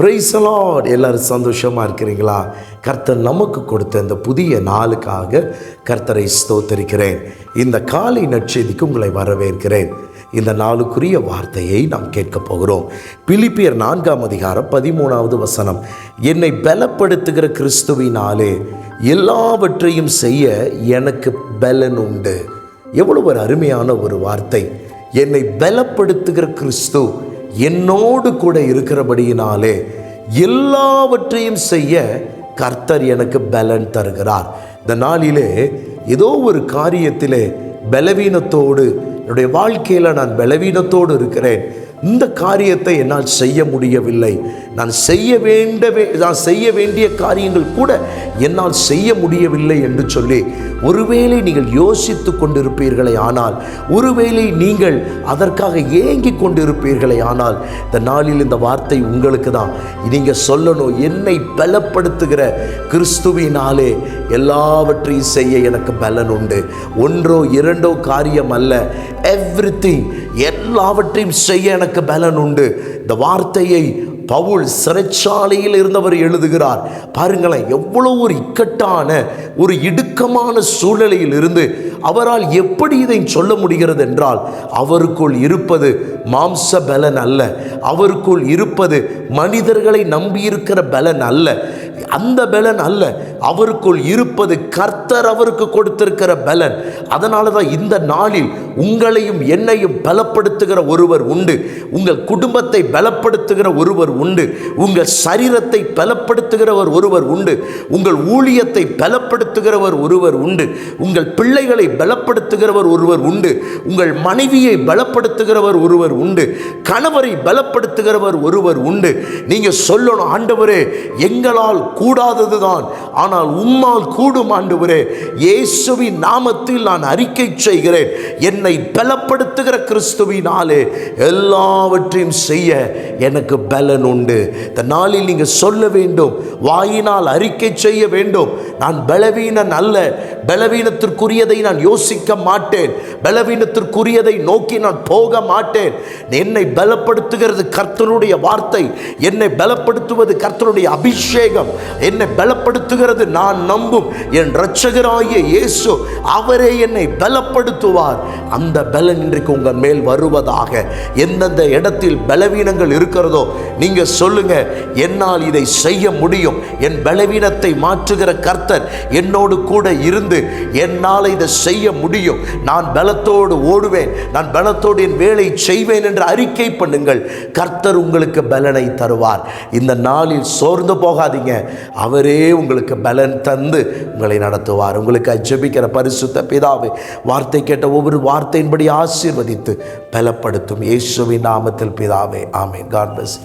பிரைசலாட் எல்லாரும் சந்தோஷமாக இருக்கிறீங்களா? கர்த்தர் நமக்கு கொடுத்த இந்த புதிய நாளுக்காக கர்த்தரை ஸ்தோத்தரிக்கிறேன். இந்த காலை நற்செய்திக்கு உங்களை வரவேற்கிறேன். இந்த நாளுக்குரிய வார்த்தையை நாம் கேட்கப் போகிறோம். பிலிப்பியர் நான்காம் அதிகாரம் பதிமூணாவது வசனம். என்னை பலப்படுத்துகிற கிறிஸ்துவினாலே எல்லாவற்றையும் செய்ய எனக்கு பலன் உண்டு. எவ்வளவு ஒரு அருமையான ஒரு வார்த்தை. என்னை பலப்படுத்துகிற கிறிஸ்து என்னோடு கூட இருக்கிறபடியினாலே எல்லாவற்றையும் செய்ய கர்த்தர் எனக்கு பலன் தருகிறார். இந்த நாளிலே ஏதோ ஒரு காரியத்திலே பலவீனத்தோடு என்னுடைய வாழ்க்கையில் நான் பலவீனத்தோடு இருக்கிறேன். இந்த காரியத்தை என்னால் செய்ய முடியவில்லை. நான் செய்ய வேண்டவே நான் செய்ய வேண்டிய காரியங்கள் கூட என்னால் செய்ய முடியவில்லை என்று சொல்லி ஒருவேளை நீங்கள் யோசித்து கொண்டிருப்பீர்களே ஆனால் ஒருவேளை நீங்கள் அதற்காக ஏங்கி கொண்டிருப்பீர்களே ஆனால் இந்த நாளில் இந்த வார்த்தை உங்களுக்கு தான். நீங்கள் சொல்லணும் என்னை பலப்படுத்துகிற கிறிஸ்துவினாலே எல்லாவற்றையும் செய்ய எனக்கு பலன் உண்டு. ஒன்றோ இரண்டோ காரியம் அல்ல எவ்ரி எல்லாவற்றையும் செய்ய எனக்கு பலன் உண்டு. இந்த வார்த்தையை பவுல் சிறைச்சாலையில் இருந்தவர் எழுதுகிறார். பாருங்களேன் எவ்வளோ ஒரு இக்கட்டான ஒரு இடுக்கமான சூழ்நிலையில் இருந்து அவரால் எப்படி இதை சொல்ல முடிகிறது என்றால் அவருக்குள் இருப்பது மாம்ச பலன் அல்ல. அவருக்குள் இருப்பது மனிதர்களை நம்பியிருக்கிற பலன் அல்ல. அந்த பலன் அல்ல. அவருக்குள் இருப்பது கர்த்தர் அவருக்கு கொடுத்திருக்கிற பலன். அதனால தான் இந்த நாளில் உங்களையும் என்னையும் பலப்படுத்துகிற ஒருவர் உண்டு. உங்கள் குடும்பத்தை பலப்படுத்துகிற ஒருவர் உண்டு. உங்கள் சரீரத்தை பலப்படுத்துகிறவர் ஒருவர் உண்டு. உங்கள் ஊழியத்தை பலப்படுத்துகிறவர் ஒருவர் உண்டு. உங்கள் பிள்ளைகளை பலப்படுத்துகிறவர் ஒருவர் உண்டு. உங்கள் மனைவியை பலப்படுத்துகிறவர் ஒருவர் உண்டு. கணவரை பலப்படுத்துகிறவர் ஒருவர் உண்டு. நீங்கள் சொல்லணும் ஆண்டவரே எங்களால் கூடாததுதான். ஆனால் உம்மால் கூடும் ஆண்டவரே இயேசுவின் நாமத்தில் நான் அறிக்கை செய்கிறேன். என்னை பலப்படுத்துகிற கிறிஸ்துவினாலே எல்லாவற்றையும் செய்ய எனக்கு பலன் உண்டு. இந்த நாளில் நீங்கள் சொல்ல வேண்டும் வாயினால் அறிக்கை செய்ய வேண்டும். நான் பலவீனன் அல்ல பலவீனத்திற்குரியதை நான் யோசிக்க மாட்டேன். பலவீனத்திற்குரியதை நோக்கி நான் போக மாட்டேன். என்னை பலப்படுத்துகிறது கர்த்தனுடைய வார்த்தை. என்னை பலப்படுத்துவது கர்த்தனுடைய அபிஷேகம். என்னை பலப்படுத்துகிறது நான் நம்பும். என் இரட்சகராகிய இயேசு அவரே என்னை பலப்படுத்துவார். அந்த பலன் இன்றைக்கு உங்கள் மேல் வருவதாக. எந்தெந்த இடத்தில் பலவீனங்கள் இருக்கிறதோ நீங்க சொல்லுங்க. என்னால் இதை செய்ய முடியும். என் பலவீனத்தை மாற்றுகிற கர்த்தர் என்னோடு கூட இருந்து என்னால் இதை செய்ய முடியும். நான் பலத்தோடு ஓடுவேன். நான் பலத்தோடு என் வேலை செய்வேன் என்று அறிக்கை பண்ணுங்கள். கர்த்தர் உங்களுக்கு பலனை தருவார். இந்த நாளில் சோர்ந்து போகாதீங்க. அவரே உங்களுக்கு பலன் தந்து உங்களை நடத்துவார். உங்களுக்கு ஜெபிக்கிற பரிசுத்த பிதாவை வார்த்தை கேட்ட ஒவ்வொரு வார்த்தையின்படி ஆசீர்வதித்து பலப்படுத்தும். இயேசுவின் நாமத்தில் பிதாவே ஆமே காட் பிளஸ்